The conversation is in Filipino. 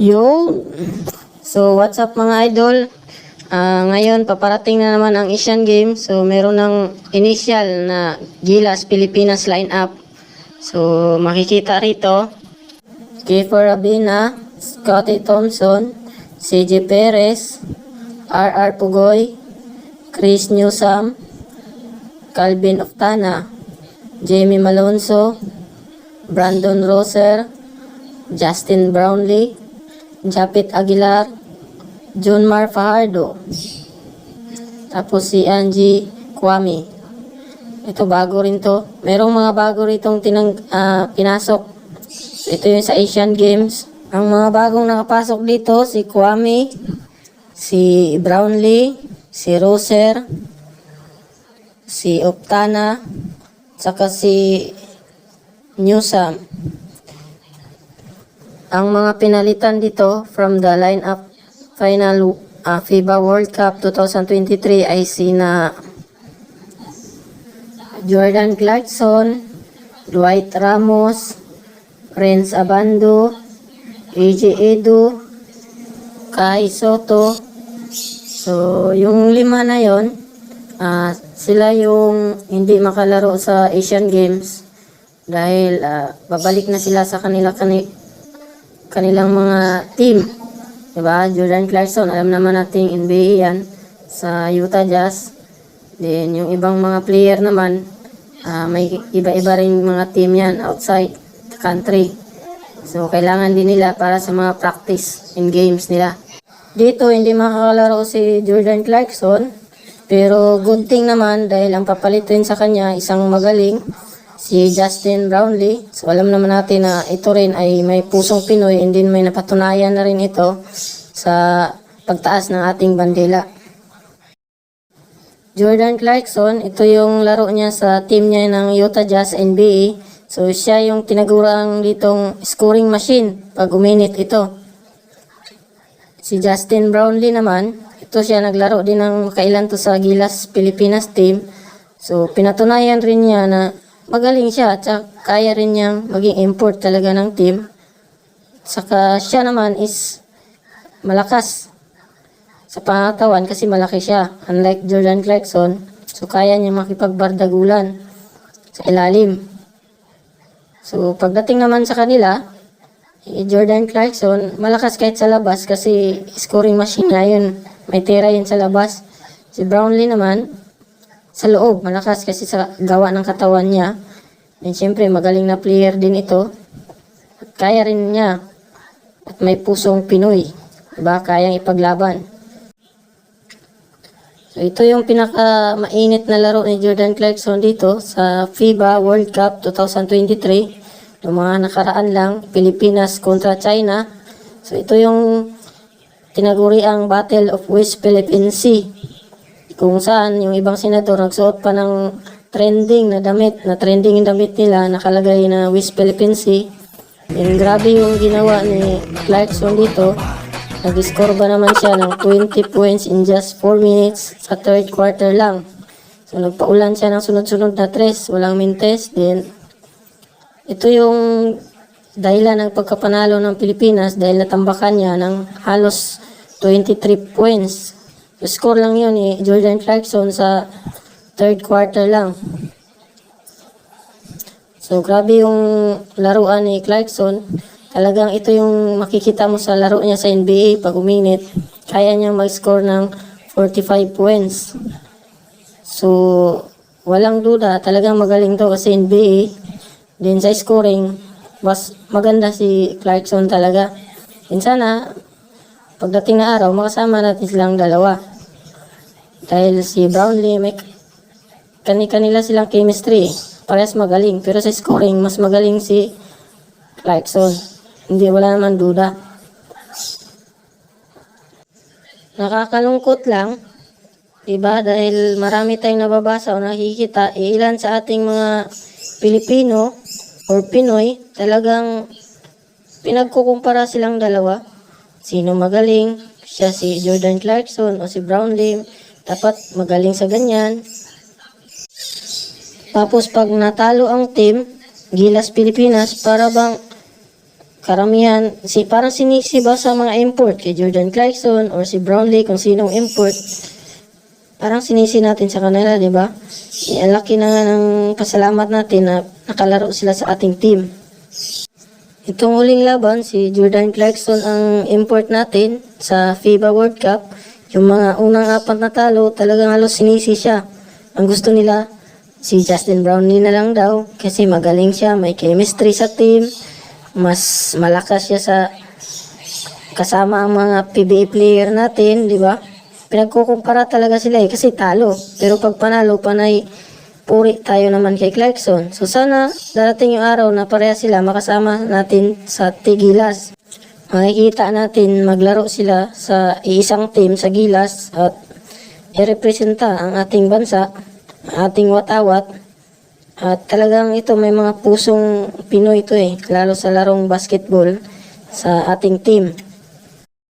Yo! So, what's up mga idol? Ah, ngayon, paparating na naman ang Asian Games. So, meron ng initial na Gilas Pilipinas lineup. So, makikita rito, Kiefer Rabina, Scotty Thompson, CJ Perez, RR Pugoy, Chris Newsam, Calvin Oftana, Jamie Malonzo, Brandon Roser, Justin Brownlee, Japit Aguilar, John Mar Fajardo, tapos si Angie Kwame. Ito bago rin to. Merong mga bago ritong tinang, ah, pinasok. Ito yung sa Asian Games. Ang mga bagong nakapasok dito, si Kwame, si Brownlee, si Roser, si Optana, saka si Newsam. Ang mga pinalitan dito from the lineup final uh, FIBA World Cup 2023 ay sina Jordan Clarkson, Dwight Ramos, Renz Abando, AJ Edu, Kai Soto. So, yung lima na yon, ah, sila yung hindi makalaro sa Asian Games dahil ah, babalik na sila sa kanila kani kanilang mga team. Diba? Jordan Clarkson, alam naman nating NBA yan sa Utah Jazz. Then, yung ibang mga player naman, ah, may iba-iba rin mga team yan outside the country. So, kailangan din nila para sa mga practice and games nila. Dito, hindi makakalaro si Jordan Clarkson. Pero good thing naman dahil ang papalitin sa kanya isang magaling si Justin Brownlee. So alam naman natin na ito rin ay may pusong Pinoy and then may napatunayan na rin ito sa pagtaas ng ating bandila. Jordan Clarkson, ito yung laro niya sa team niya ng Utah Jazz NBA. So siya yung tinagurang ditong scoring machine pag uminit ito. Si Justin Brownlee naman, ito siya naglaro din ng kailan to sa Gilas Pilipinas team. So pinatunayan rin niya na magaling siya at kaya rin niyang maging import talaga ng team. Saka siya naman is malakas sa pangatawan kasi malaki siya. Unlike Jordan Clarkson, so kaya niya makipagbardagulan sa ilalim. So pagdating naman sa kanila, eh, Jordan Clarkson, malakas kahit sa labas kasi scoring machine na yun. May tira yun sa labas. Si Brownlee naman, sa loob, malakas kasi sa gawa ng katawan niya. And syempre, magaling na player din ito. At kaya rin niya. At may pusong Pinoy. Diba? Kayang ipaglaban. So, ito yung pinaka mainit na laro ni Jordan Clarkson dito sa FIBA World Cup 2023. Yung mga nakaraan lang, Pilipinas kontra China. So, ito yung tinaguri ang Battle of West Philippine Sea kung saan yung ibang senador nagsuot pa ng trending na damit, na trending yung damit nila, nakalagay na West Philippine Sea. And grabe yung ginawa ni Clarkson dito. Nag-score ba naman siya ng 20 points in just 4 minutes sa third quarter lang. So nagpaulan siya ng sunod-sunod na tres, walang mintes. Then ito yung dahilan ng pagkapanalo ng Pilipinas dahil natambakan niya ng halos 23 points. Score lang yun ni Jordan Clarkson sa third quarter lang. So, grabe yung laruan ni Clarkson. Talagang ito yung makikita mo sa laro niya sa NBA pag uminit. Kaya niyang mag-score ng 45 points. So, walang duda. Talagang magaling to kasi NBA. Din sa scoring, mas maganda si Clarkson talaga. And sana, pagdating na araw, makasama natin silang dalawa. Dahil si Brownlee, may kani-kanila silang chemistry. Parehas magaling. Pero sa scoring, mas magaling si Clarkson. Hindi, wala naman duda. Nakakalungkot lang. Diba? Dahil marami tayong nababasa o nakikita, eh, ilan sa ating mga Pilipino or Pinoy, talagang pinagkukumpara silang dalawa. Sino magaling? Siya si Jordan Clarkson o si Brownlee. Dapat magaling sa ganyan. Tapos pag natalo ang team, Gilas Pilipinas, para bang karamihan, si, parang sinisiba sa mga import, kay Jordan Clarkson or si Brownlee, kung sinong import, parang sinisi natin sa kanila, di ba? Eh, laki na nga ng pasalamat natin na nakalaro sila sa ating team. Itong huling laban, si Jordan Clarkson ang import natin sa FIBA World Cup. Yung mga unang apat na talo, talagang halos sinisi siya. Ang gusto nila, si Justin Brownlee na lang daw kasi magaling siya, may chemistry sa team, mas malakas siya sa kasama ang mga PBA player natin, di ba? Pinagkukumpara talaga sila eh, kasi talo. Pero pag panalo, panay puri tayo naman kay Clarkson. So sana darating yung araw na pareha sila makasama natin sa Tigilas. Makikita natin maglaro sila sa isang team sa Gilas at i-representa ang ating bansa, ating watawat. At talagang ito may mga pusong Pinoy ito eh, lalo sa larong basketball sa ating team.